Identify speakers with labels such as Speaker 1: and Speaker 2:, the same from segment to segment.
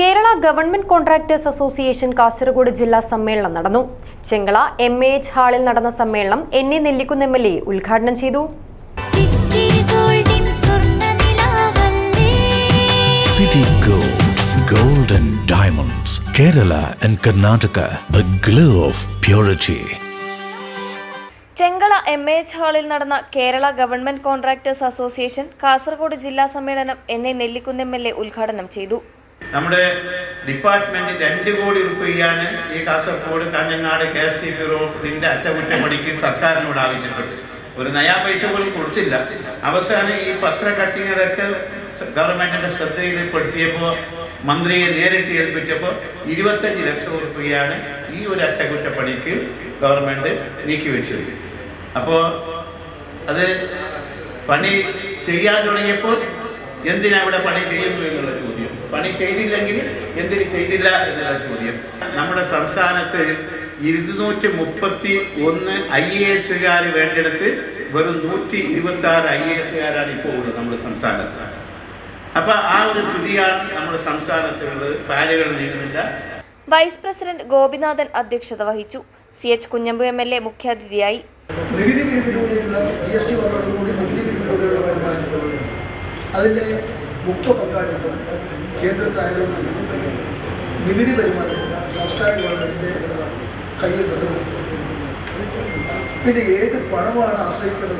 Speaker 1: Kerala government contractors association Kasaragod ജില്ലാ സമ്മേളനം നടന്നു. ചെങ്കള എം എ എച്ച് ഹാളിൽ നടന്ന സമ്മേളനം N A Nellikunnu M L A ഉദ്ഘാടനം ചെയ്തു.
Speaker 2: സിറ്റി ഗോൾഡിൻ സ്വർണനിലാവല്ലേ
Speaker 3: City Gold, Gold and Diamonds, Kerala and Karnataka, the glow of purity.
Speaker 4: Chengala M A H ഹാളിൽ നടന്ന Kerala government contractors association Kasaragod ജില്ലാ സമ്മേളനം N A Nellikunnu M L A ഉദ്ഘാടനം ചെയ്തു.
Speaker 5: നമ്മുടെ ഡിപ്പാർട്ട്മെന്റ് രണ്ട് കോടി രൂപയാണ് ഈ Kasaragod Kanhangad K S T ബ്യൂറോന്റെ അറ്റകുറ്റപ്പണിക്ക് സർക്കാരിനോട് ആവശ്യപ്പെട്ടു ഒരു നയാ പൈസ പോലും കൊടുത്തില്ല. അവസാനം ഈ പത്ര കട്ടിങ്ങുകളൊക്കെ ഗവൺമെന്റിന്റെ ശ്രദ്ധയിൽപ്പെടുത്തിയപ്പോൾ മന്ത്രിയെ നേരിട്ട് ഏൽപ്പിച്ചപ്പോൾ ഇരുപത്തഞ്ച് ലക്ഷം രൂപയാണ് ഈ ഒരു അറ്റകുറ്റപ്പണിക്ക് ഗവൺമെന്റ് നീക്കിവെച്ചത്. അപ്പോൾ അത് പണി ചെയ്യാൻ തുടങ്ങിയപ്പോൾ എന്തിനാ ഇവിടെ പണി ചെയ്യുന്നു എന്നുള്ള ചോദ്യം. പണി ചെയ്തില്ലെങ്കിൽ എന്തിന് ചെയ്തില്ല എന്നുള്ള ചോദ്യം. നമ്മുടെ സംസ്ഥാനത്ത് ഇരുന്നൂറ്റി മുപ്പത്തി ഒന്ന് ഐ എ എസുകാർ വേണ്ടെടുത്ത് വെറും നൂറ്റി ഇരുപത്തി ആറ് ഐ എ എസുകാരാണ് ഇപ്പോൾ ഉള്ളത് നമ്മുടെ സംസ്ഥാനത്ത്. അപ്പൊ ആ ഒരു സ്ഥിതിയാണ് നമ്മുടെ സംസ്ഥാനത്തുള്ളത്. കാര്യങ്ങൾ നീങ്ങുന്നില്ല.
Speaker 4: വൈസ് പ്രസിഡന്റ് ഗോപിനാഥൻ അധ്യക്ഷത വഹിച്ചു. C H Kunhambu M L A മുഖ്യാതിഥിയായി.
Speaker 6: നികുതി പിരിവിലൂടെയുള്ള ജി എസ് ടി വന്നതോടുകൂടി നികുതി പിരിവിലൂടെയുള്ള വരുമാനം അതിന്റെ മുഖ്യ പങ്കാളിത്തം കേന്ദ്രത്തിലായതുകൊണ്ട് നികുതി വരുമാനം സംസ്ഥാന ഗവൺമെന്റിന്റെ കയ്യിൽ നിന്നും പിന്നെ ഏത് പണമാണ് ആശ്രയിക്കുന്നത്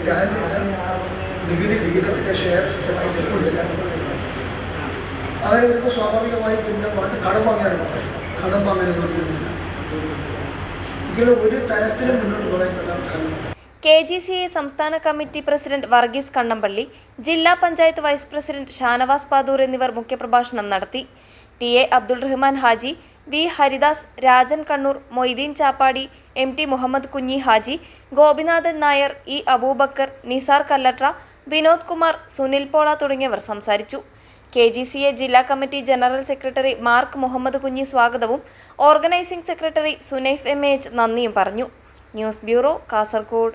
Speaker 6: ഗ്രാൻഡ് നികുതി വിഹിതത്തിന്റെ ഷെയർ ലഭ്യമല്ല അങ്ങനെ വരുമ്പോൾ സ്വാഭാവികമായും പിന്നെ പണ്ട് കടം വാങ്ങിയാണ് കടം അനുവദിക്കുന്നില്ല ഇതിൽ ഒരു തരത്തിലും മുന്നോട്ട് പോകാൻ പറ്റാൻ സാധിക്കില്ല
Speaker 4: കെ ജി സി എ സംസ്ഥാന കമ്മിറ്റി പ്രസിഡന്റ് വർഗീസ് കണ്ണമ്പള്ളി ജില്ലാ പഞ്ചായത്ത് വൈസ് പ്രസിഡന്റ് ഷാനവാസ് പാദൂർ എന്നിവർ മുഖ്യപ്രഭാഷണം നടത്തി. T A Abdul Rahman Haji V Haridas Rajan Kannur Moideen Chappadi M T Muhammad Kunhi Haji Gopinathan Nair E Aboobacker Nizar Kallatra Vinod Kumar Sunil Pola തുടങ്ങിയവർ സംസാരിച്ചു. K G C A ജില്ലാ committee general secretary Mark Muhammad Kunhi സ്വാഗതവും organising secretary Sunaif M H നന്ദിയും പറഞ്ഞു. News bureau Kasaragod.